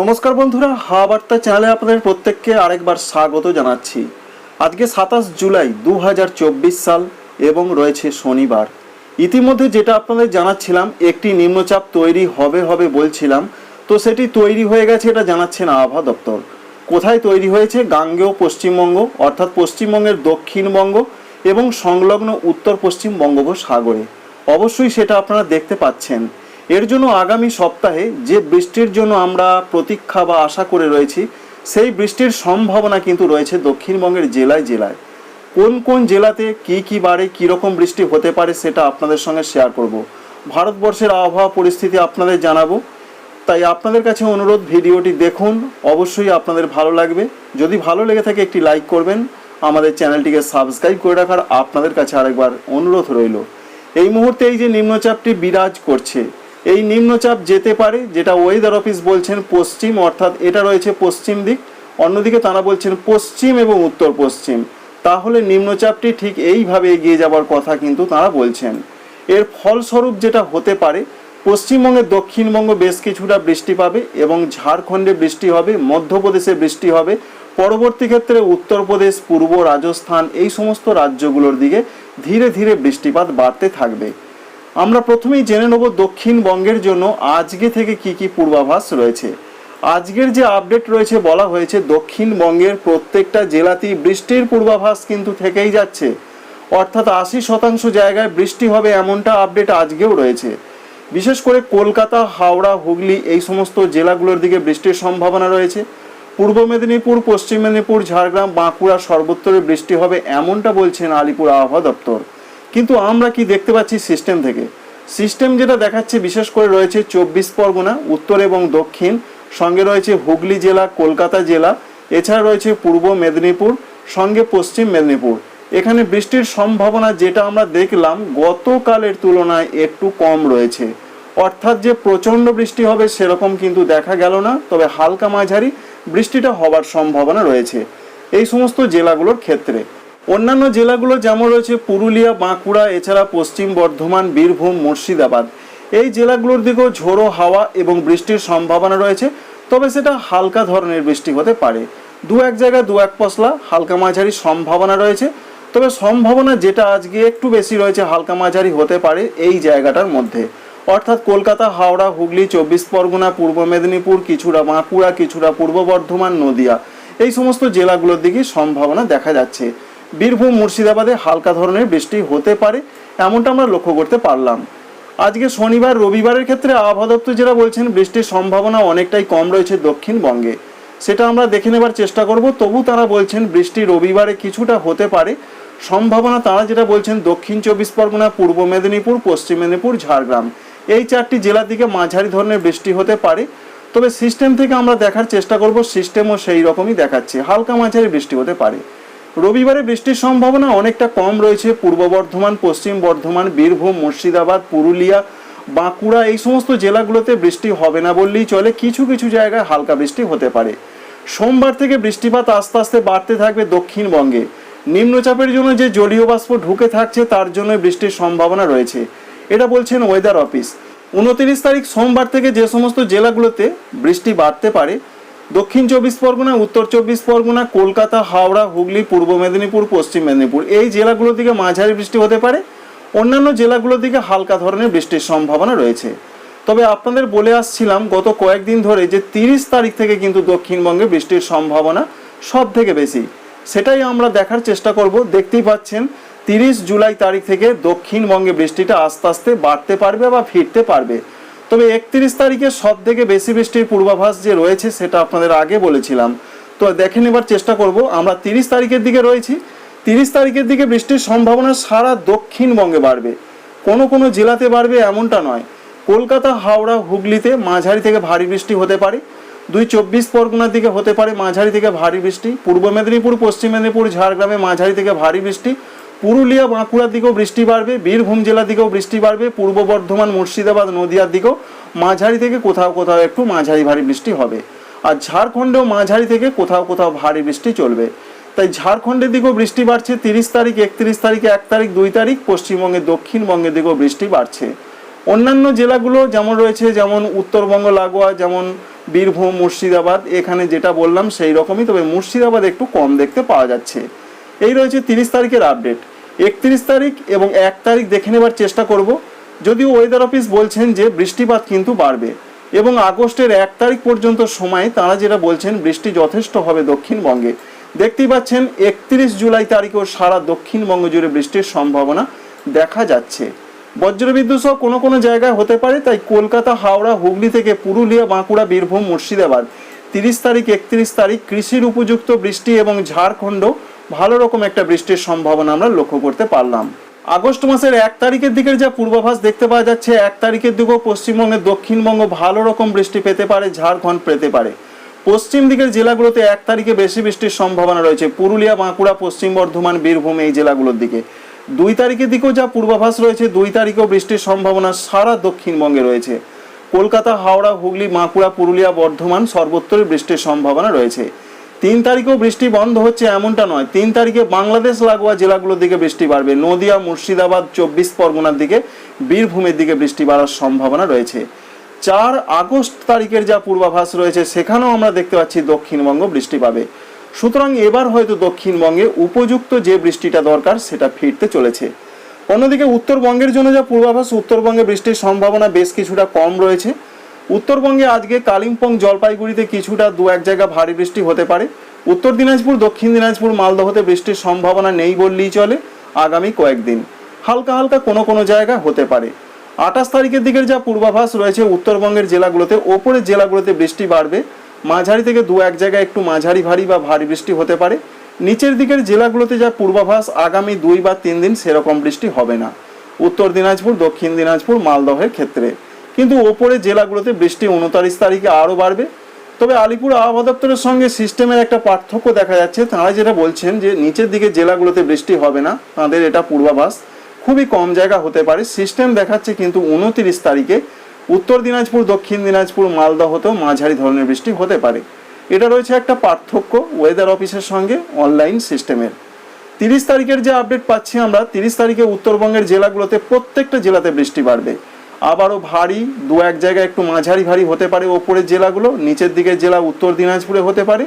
নমস্কার বন্ধুরা হা বার্তা চ্যানেলে আপনাদের প্রত্যেককে আরেকবার স্বাগত জানাচ্ছি। আজকে সাতাশ জুলাই দু হাজার চব্বিশ সাল এবং রয়েছে শনিবার। ইতিমধ্যে যেটা আপনাদের জানাচ্ছিলাম, একটি নিম্নচাপ তৈরি হবে হবে বলছিলাম, তো সেটি তৈরি হয়ে গেছে এটা জানাচ্ছেন আবহাওয়া দপ্তর। কোথায় তৈরি হয়েছে? গাঙ্গেয় পশ্চিমবঙ্গ, অর্থাৎ পশ্চিমবঙ্গের দক্ষিণবঙ্গ এবং সংলগ্ন উত্তর পশ্চিম বঙ্গোপসাগরে। অবশ্যই সেটা আপনারা দেখতে পাচ্ছেন। এর জন্য আগামী সপ্তাহে যে বৃষ্টির জন্য আমরা প্রতীক্ষা বা আশা করে রয়েছি, সেই বৃষ্টির সম্ভাবনা কিন্তু রয়েছে দক্ষিণবঙ্গের জেলায় জেলায়। কোন কোন জেলাতে কি কি বারে কীরকম বৃষ্টি হতে পারে সেটা আপনাদের সঙ্গে শেয়ার করব। ভারতবর্ষের আবহাওয়া পরিস্থিতি আপনাদের জানাব। তাই আপনাদের কাছে অনুরোধ, ভিডিওটি দেখুন। অবশ্যই আপনাদের ভালো লাগবে। যদি ভালো লেগে থাকে একটি লাইক করবেন। আমাদের চ্যানেলটিকে সাবস্ক্রাইব করে রাখার আপনাদের কাছে আরেকবার অনুরোধ রইল। এই মুহূর্তে এই যে নিম্নচাপটি বিরাজ করছে এই নিম্নচাপ যেতে পারে, যেটা ওয়েদার অফিস বলছেন পশ্চিম, অর্থাৎ এটা রয়েছে পশ্চিম দিক। অন্যদিকে তারা বলছেন পশ্চিম এবং উত্তর পশ্চিম। তাহলে নিম্নচাপটি ঠিক এইভাবে এগিয়ে যাবার কথা কিন্তু তারা বলছেন। এর ফলস্বরূপ যেটা হতে পারে, পশ্চিমবঙ্গের দক্ষিণবঙ্গ বেশ কিছুটা বৃষ্টি পাবে এবং ঝাড়খণ্ডে বৃষ্টি হবে, মধ্যপ্রদেশে বৃষ্টি হবে। পরবর্তী ক্ষেত্রে উত্তরপ্রদেশ, পূর্ব রাজস্থান এই সমস্ত রাজ্যগুলোর দিকে ধীরে ধীরে বৃষ্টিপাত বাড়তে থাকবে। আমরা প্রথমেই জেনে নেব দক্ষিণবঙ্গের জন্য আজকে থেকে কি কি পূর্বাভাস রয়েছে। আজকের যে আপডেট রয়েছে বলা হয়েছে দক্ষিণবঙ্গের প্রত্যেকটা জেলাতেই বৃষ্টির পূর্বাভাস কিন্তু থেকেই যাচ্ছে। অর্থাৎ আশি শতাংশ জায়গায় বৃষ্টি হবে এমনটা আপডেট আজকেও রয়েছে। বিশেষ করে কলকাতা, হাওড়া, হুগলি এই সমস্ত জেলাগুলোর দিকে বৃষ্টির সম্ভাবনা রয়েছে। পূর্ব মেদিনীপুর, পশ্চিম মেদিনীপুর, ঝাড়গ্রাম, বাঁকুড়া সর্বত্রে বৃষ্টি হবে এমনটা বলছেন আলিপুর আবহাওয়া দপ্তর। কিন্তু আমরা কি দেখতে পাচ্ছি সিস্টেম থেকে? সিস্টেম যেটা দেখাচ্ছে বিশেষ করে রয়েছে চব্বিশ পরগনা, উত্তর এবং দক্ষিণ, সঙ্গে রয়েছে হুগলি জেলা, কলকাতা জেলা, এছাড়া রয়েছে পূর্ব মেদিনীপুর, সঙ্গে পশ্চিম মেদিনীপুর। এখানে বৃষ্টির সম্ভাবনা যেটা আমরা দেখলাম গতকালের তুলনায় একটু কম রয়েছে। অর্থাৎ যে প্রচণ্ড বৃষ্টি হবে সেরকম কিন্তু দেখা গেল না, তবে হালকা মাঝারি বৃষ্টিটা হবার সম্ভাবনা রয়েছে। এই সমস্ত জেলাগুলোর ক্ষেত্রে। অন্যান্য জেলাগুলো যেমন রয়েছে পুরুলিয়া, বাঁকুড়া, এছাড়া পশ্চিম বর্ধমান, বীরভূম, মুর্শিদাবাদ। এই জেলাগুলোর দিকেও ঝোড়ো হাওয়া এবং বৃষ্টির সম্ভাবনা রয়েছে, তবে সেটা হালকা ধরনের বৃষ্টি হতে পারে। দু এক জায়গায় দু এক পশলা হালকা মাঝারি সম্ভাবনা রয়েছে, তবে সম্ভাবনা যেটা আজকে একটু বেশি রয়েছে, হালকা মাঝারি হতে পারে এই জায়গাটার মধ্যে। অর্থাৎ কলকাতা, হাওড়া, হুগলি, চব্বিশ পরগনা, পূর্ব মেদিনীপুর, কিছুটা বাঁকুড়া, কিছুটা পূর্ব বর্ধমান, নদিয়া। এই সমস্ত জেলাগুলোর দিকে সম্ভাবনা দেখা যাচ্ছে। বীরভূম মুর্শিদাবাদে হালকা ধরনের বৃষ্টি হতে পারে, এমনটা আমরা লক্ষ্য করতে পারলাম। আজকে শনিবার, রবিবারের ক্ষেত্রে আবহাওয়া দপ্তর যেটা বলছেন, বৃষ্টির সম্ভাবনা অনেকটাই কম রয়েছে দক্ষিণবঙ্গে। সেটা আমরা দেখে নেবার চেষ্টা করব, তবু তারা বলছেন বৃষ্টি রবিবারে কিছুটা হতে পারে। সম্ভাবনা তারা যেটা বলছেন, দক্ষিণ চব্বিশ পরগনা, পূর্ব মেদিনীপুর, পশ্চিম মেদিনীপুর, ঝাড়গ্রাম। এই চারটি জেলার দিকে মাঝারি ধরনের বৃষ্টি হতে পারে। তবে সিস্টেম থেকে আমরা দেখার চেষ্টা করব সিস্টেমও সেই রকমই দেখাচ্ছে। হালকা মাঝারি বৃষ্টি হতে পারে। রবিবারে বৃষ্টির সম্ভাবনা অনেকটা কম রয়েছে। পূর্ব বর্ধমান, পশ্চিম বর্ধমান, বীরভূম, মুর্শিদাবাদ, পুরুলিয়া, বাঁকুড়া এই সমস্ত জেলাগুলোতে বৃষ্টি হবে না বললেই চলে। কিছু কিছু জায়গায় হালকা বৃষ্টি হতে পারে। সোমবার থেকে বৃষ্টিপাত আস্তে আস্তে বাড়তে থাকবে দক্ষিণবঙ্গে। নিম্নচাপের জন্য যে জলীয় বাষ্প ঢুকে থাকছে তার জন্য বৃষ্টির সম্ভাবনা রয়েছে। এটা বলছেন ওয়েদার অফিস উনত্রিশ তারিখ সোমবার থেকে যে সমস্ত জেলাগুলোতে বৃষ্টি বাড়তে পারে দক্ষিণ চব্বিশ পরগনা, উত্তর চব্বিশ পরগনা, কলকাতা, হাওড়া, হুগলি, পূর্ব মেদিনীপুর, পশ্চিম মেদিনীপুর। এই জেলাগুলোর দিকে মাঝারি বৃষ্টি হতে পারে। অন্যান্য জেলাগুলোর দিকে হালকা ধরনের বৃষ্টির সম্ভাবনা রয়েছে। তবে আপনাদের বলে আসছিলাম, গত কয়েকদিন ধরে যে তিরিশ তারিখ থেকে কিন্তু দক্ষিণবঙ্গে বৃষ্টির সম্ভাবনা সব থেকে বেশি। সেটাই আমরা দেখার চেষ্টা করব। দেখতেই পাচ্ছেন, তিরিশ জুলাই তারিখ থেকে দক্ষিণবঙ্গে বৃষ্টিটা আস্তে আস্তে বাড়তে পারবে বা ফিরতে পারবে। তবে একত্রিশ তারিখে সব থেকে বেশি বৃষ্টির পূর্বাভাস যে রয়েছে সেটা আপনাদের আগে বলেছিলাম। তো দেখে নেবার চেষ্টা করব। আমরা তিরিশ তারিখের দিকে রয়েছি। তিরিশ তারিখের দিকে বৃষ্টির সম্ভাবনা সারা দক্ষিণবঙ্গে বাড়বে। কোনো কোনো জেলাতে বাড়বে এমনটা নয়। কলকাতা, হাওড়া, হুগলিতে মাঝারি থেকে ভারী বৃষ্টি হতে পারে। দুই চব্বিশ পরগনার দিকে হতে পারে মাঝারি থেকে ভারী বৃষ্টি। পূর্ব মেদিনীপুর, পশ্চিম মেদিনীপুর, ঝাড়গ্রামে মাঝারি থেকে ভারী বৃষ্টি। পুরুলিয়া, বাঁকুড়ার দিকেও বৃষ্টি বাড়বে, বীরভূম জেলার দিকেও বৃষ্টি বাড়বে, পূর্ব বর্ধমান, মুর্শিদাবাদ, নদিয়ার দিকেও মাঝারি থেকে কোথাও কোথাও একটু মাঝারি ভারী বৃষ্টি হবে। আর ঝাড়খণ্ডেও মাঝারি থেকে কোথাও কোথাও ভারী বৃষ্টি চলবে। তাই ঝাড়খণ্ডের দিকেও বৃষ্টি বাড়ছে, তিরিশ তারিখ, একত্রিশ তারিখে, এক তারিখ, দুই তারিখ, পশ্চিমবঙ্গের, দক্ষিণবঙ্গের দিকেও বৃষ্টি বাড়ছে। অন্যান্য জেলাগুলো যেমন রয়েছে, যেমন উত্তরবঙ্গ, লাগোয়া, যেমন বীরভূম, মুর্শিদাবাদ, এখানে যেটা বললাম সেই রকমই, তবে মুর্শিদাবাদ একটু কম দেখতে পাওয়া যাচ্ছে। এই রয়েছে তিরিশ তারিখের আপডেট একত্রিশ তারিখ এবং এক তারিখ দেখে নেবার চেষ্টা করব। যদিও ওয়েদার অফিস বলছেন যে বৃষ্টিপাত কিন্তু বাড়বে এবং আগস্টের এক তারিখ পর্যন্ত সময় তারা যেটা বলছেন, বৃষ্টি যথেষ্ট হবে দক্ষিণবঙ্গে। দেখতেই পাচ্ছেন, একত্রিশ জুলাই তারিখেও সারা দক্ষিণবঙ্গ জুড়ে বৃষ্টির সম্ভাবনা দেখা যাচ্ছে। বজ্রবিদ্যুৎ সহ কোনো কোনো জায়গায় হতে পারে, তাই কলকাতা, হাওড়া, হুগলি থেকে পুরুলিয়া, বাঁকুড়া, বীরভূম, মুর্শিদাবাদ। তিরিশ তারিখ, একত্রিশ তারিখ কৃষির উপযুক্ত বৃষ্টি এবং ঝাড়খণ্ড ভালো রকম একটা বৃষ্টির সম্ভাবনা আমরা লক্ষ্য করতে পারলাম। আগস্ট মাসের এক তারিখের দিকের যা পূর্বাভাস দেখতে পাওয়া যাচ্ছে, এক তারিখের দিকেও পশ্চিমবঙ্গের দক্ষিণবঙ্গ ভালো রকম বৃষ্টি পেতে পারে, ঝাড়খণ্ড পেতে পারে। পশ্চিম দিকের জেলাগুলোতে এক তারিখে বেশি বৃষ্টির সম্ভাবনা রয়েছে। পুরুলিয়া, বাঁকুড়া, পশ্চিম বর্ধমান, বীরভূম এই জেলাগুলোর দিকে। দুই তারিখের দিকেও যা পূর্বাভাস রয়েছে, দুই তারিখেও বৃষ্টির সম্ভাবনা সারা দক্ষিণবঙ্গে রয়েছে। কলকাতা, হাওড়া, হুগলি, বাঁকুড়া, পুরুলিয়া, বর্ধমান সর্বত্রই বৃষ্টির সম্ভাবনা রয়েছে। তিন তারিখেও বৃষ্টি বন্ধ হচ্ছে এমনটা নয়। তিন তারিখে বাংলাদেশ লাগোয়া জেলাগুলোর দিকে বৃষ্টি বাড়বে। নদিয়া, মুর্শিদাবাদ, চব্বিশ পরগনার দিকে, বীরভূমের দিকে বৃষ্টি বাড়ার সম্ভাবনা রয়েছে। চার আগস্ট তারিখের যা পূর্বাভাস রয়েছে, সেখানেও আমরা দেখতে পাচ্ছি দক্ষিণবঙ্গ বৃষ্টি পাবে। সুতরাং এবার হয়তো দক্ষিণবঙ্গে উপযুক্ত যে বৃষ্টিটা দরকার, সেটা ফিরতে চলেছে। অন্যদিকে উত্তরবঙ্গের জন্য যা পূর্বাভাস, উত্তরবঙ্গে বৃষ্টির সম্ভাবনা বেশ কিছুটা কম রয়েছে। উত্তরবঙ্গে আজকে কালিম্পং জলপাইগুড়িতে কিছুটা দু এক জায়গা ভারী বৃষ্টি হতে পারে। উত্তর দিনাজপুর, দক্ষিণ দিনাজপুর, মালদহতে বৃষ্টির সম্ভাবনা নেই বললেই চলে আগামী কয়েকদিন। হালকা হালকা কোনো কোনো জায়গা হতে পারে। আঠাশ তারিখের দিকের যা পূর্বাভাস রয়েছে, উত্তরবঙ্গের জেলাগুলোতে ওপরের জেলাগুলোতে বৃষ্টি বাড়বে। মাঝারি থেকে দু এক জায়গায় একটু মাঝারি ভারী বা ভারী বৃষ্টি হতে পারে। নিচের দিকের জেলাগুলোতে যা পূর্বাভাস, আগামী দুই বা তিন দিন সেরকম বৃষ্টি হবে না। উত্তর দিনাজপুর, দক্ষিণ দিনাজপুর, মালদহের ক্ষেত্রে। কিন্তু ওপরে জেলাগুলোতে বৃষ্টি উনতারিশ তারিখে আরও বাড়বে। তবে আলিপুর আবহাওয়া দপ্তরের সঙ্গে সিস্টেমের একটা পার্থক্য দেখা যাচ্ছে। তারা যেটা বলছেন যে, নিচের দিকে জেলাগুলোতে বৃষ্টি হবে না, তাদের এটা পূর্বাভাস। খুবই কম জায়গা হতে পারে। সিস্টেম দেখাচ্ছে কিন্তু উনতিরিশ তারিখে উত্তর দিনাজপুর, দক্ষিণ দিনাজপুর মালদহতেও মাঝারি ধরনের বৃষ্টি হতে পারে। এটা রয়েছে একটা পার্থক্য ওয়েদার অফিসের সঙ্গে অনলাইন সিস্টেমের। তিরিশ তারিখের যে আপডেট পাচ্ছি আমরা, তিরিশ তারিখে উত্তরবঙ্গের জেলাগুলোতে প্রত্যেকটা জেলাতে বৃষ্টি বাড়বে। আবারও ভারী, দু এক জায়গায় একটু মাঝারি ভারী হতে পারে ওপরের জেলাগুলো, নিচের দিকের জেলা উত্তর দিনাজপুরে হতে পারে,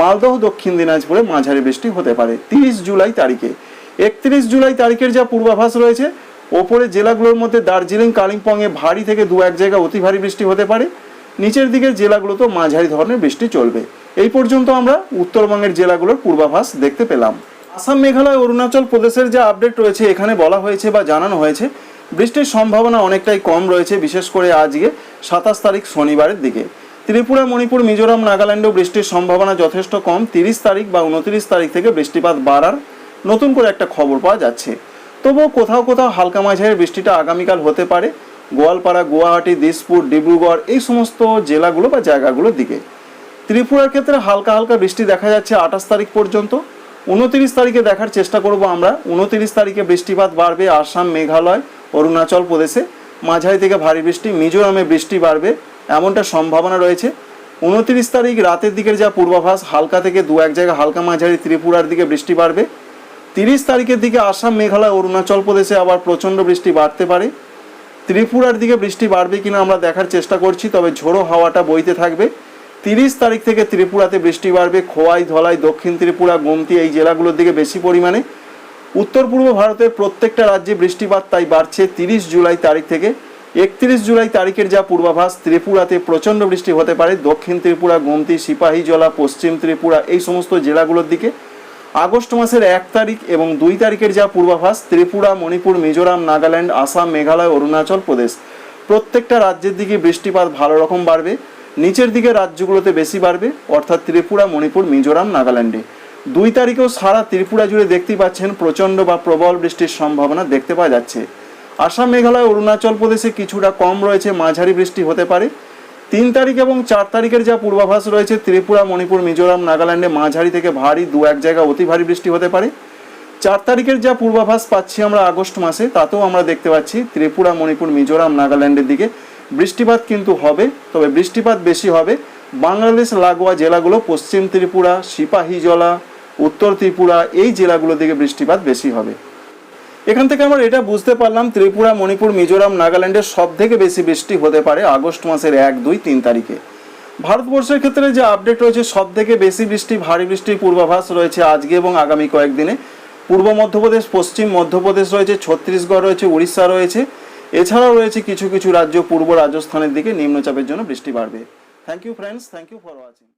মালদহ, দক্ষিণ দিনাজপুরে মাঝারি বৃষ্টি হতে পারে। তিরিশ জুলাই তারিখে, একত্রিশ জুলাই তারিখের যা পূর্বাভাস রয়েছে, ওপরের জেলাগুলোর মধ্যে দার্জিলিং, কালিম্পংয়ে ভারী থেকে দু এক জায়গায় অতি ভারী বৃষ্টি হতে পারে, নিচের দিকের জেলাগুলোতেও মাঝারি ধরনের বৃষ্টি চলবে। এই পর্যন্ত আমরা উত্তরবঙ্গের জেলাগুলোর পূর্বাভাস দেখতে পেলাম। আসাম, মেঘালয়, অরুণাচল প্রদেশের যে আপডেট রয়েছে, এখানে বলা হয়েছে বা জানানো হয়েছে বৃষ্টির সম্ভাবনা অনেকটাই কম রয়েছে, বিশেষ করে আজকে সাতাশ তারিখ শনিবারের দিকে। ত্রিপুরা, মণিপুর, মিজোরাম, নাগাল্যান্ডেও বৃষ্টির সম্ভাবনা যথেষ্ট কম। তিরিশ তারিখ বা উনত্রিশ তারিখ থেকে বৃষ্টিপাত বাড়ার নতুন করে একটা খবর পাওয়া যাচ্ছে। তবুও কোথাও কোথাও হালকা মাঝারি বৃষ্টিটা আগামীকাল হতে পারে। গোয়ালপাড়া, গুয়াহাটি, দিসপুর, ডিব্রুগড়, এই সমস্ত জেলাগুলো বা জায়গাগুলোর দিকে। ত্রিপুরার ক্ষেত্রে হালকা হালকা বৃষ্টি দেখা যাচ্ছে আঠাশ তারিখ পর্যন্ত। উনতিরিশ তারিখে দেখার চেষ্টা করব আমরা। উনতিরিশ তারিখে বৃষ্টিপাত বাড়বে আসাম, মেঘালয়, অরুণাচল প্রদেশে। মাঝারি থেকে ভারী বৃষ্টি, মিজোরামে বৃষ্টি বাড়বে, এমনটা সম্ভাবনা রয়েছে। উনতিরিশ তারিখ রাতের দিকের যা পূর্বাভাস, হালকা থেকে দু এক জায়গায় হালকা মাঝারি ত্রিপুরার দিকে বৃষ্টি বাড়বে। তিরিশ তারিখের দিকে আসাম, মেঘালয়, অরুণাচল প্রদেশে আবার প্রচণ্ড বৃষ্টি বাড়তে পারে। ত্রিপুরার দিকে বৃষ্টি বাড়বে কিনা আমরা দেখার চেষ্টা করছি, তবে ঝোড়ো হাওয়াটা বইতে থাকবে। তিরিশ তারিখ থেকে ত্রিপুরাতে বৃষ্টি বাড়বে। খোয়াই, ধলাই, দক্ষিণ ত্রিপুরা, গোমতি এই জেলাগুলোর দিকে বেশি পরিমাণে। উত্তর পূর্ব ভারতের প্রত্যেকটা রাজ্যে বৃষ্টিপাত তাই বাড়ছে তিরিশ জুলাই তারিখ থেকে। একত্রিশ জুলাই তারিখের যা পূর্বাভাস, ত্রিপুরাতে প্রচণ্ড বৃষ্টি হতে পারে। দক্ষিণ ত্রিপুরা, গোমতি সিপাহীজলা পশ্চিম ত্রিপুরা এই সমস্ত জেলাগুলোর দিকে। আগস্ট মাসের এক তারিখ এবং দুই তারিখের যা পূর্বাভাস, ত্রিপুরা, মণিপুর, মিজোরাম, নাগাল্যান্ড, আসাম, মেঘালয়, অরুণাচল প্রদেশ। প্রত্যেকটা রাজ্যের দিকে বৃষ্টিপাত ভালো রকম বাড়বে। নিচের দিকে রাজ্যগুলোতে বেশি বাড়বে, অর্থাৎ ত্রিপুরা, মণিপুর, মিজোরাম, নাগাল্যান্ডে। দুই তারিখেও সারা ত্রিপুরা জুড়ে দেখতেই পাচ্ছেন প্রচণ্ড বা প্রবল বৃষ্টির সম্ভাবনা দেখতে পাওয়া যাচ্ছে। আসাম, মেঘালয়, অরুণাচল প্রদেশে কিছুটা কম রয়েছে, মাঝারি বৃষ্টি হতে পারে। তিন তারিখ এবং চার তারিখের যা পূর্বাভাস রয়েছে, ত্রিপুরা, মণিপুর, মিজোরাম, নাগাল্যান্ডে মাঝারি থেকে ভারী, দু এক জায়গা অতি ভারী বৃষ্টি হতে পারে। চার তারিখের যা পূর্বাভাস পাচ্ছি আমরা আগস্ট মাসে, তাতেও আমরা দেখতে পাচ্ছি ত্রিপুরা, মণিপুর, মিজোরাম, নাগাল্যান্ডের দিকে বৃষ্টিপাত কিন্তু হবে, তবে বৃষ্টিপাত বেশি হবে। বাংলাদেশ, লাগোয়া জেলাগুলো, পশ্চিম ত্রিপুরা সিপাহীজলা উত্তর ত্রিপুরা, এই জেলাগুলোর দিকে বৃষ্টিপাত বেশি হবে। এখান থেকে আমরা এটা বুঝতে পারলাম, ত্রিপুরা, মণিপুর, মিজোরাম নাগাল্যান্ডের সব থেকে বেশি বৃষ্টি হতে পারে আগস্ট মাসের এক, দুই, তিন তারিখে। ভারতবর্ষের ক্ষেত্রে যে আপডেট রয়েছে সব থেকে বেশি বৃষ্টি, ভারী বৃষ্টির পূর্বাভাস রয়েছে আজকে এবং আগামী কয়েকদিনে। পূর্ব মধ্যপ্রদেশ, পশ্চিম মধ্যপ্রদেশ রয়েছে, ছত্তিশগড় রয়েছে, উড়িষ্যা রয়েছে। এছাড়াও রয়েছে কিছু কিছু রাজ্য, পূর্ব রাজস্থানের দিকে নিম্নচাপের জন্য বৃষ্টি বাড়বে। Thank you friends thank you for watching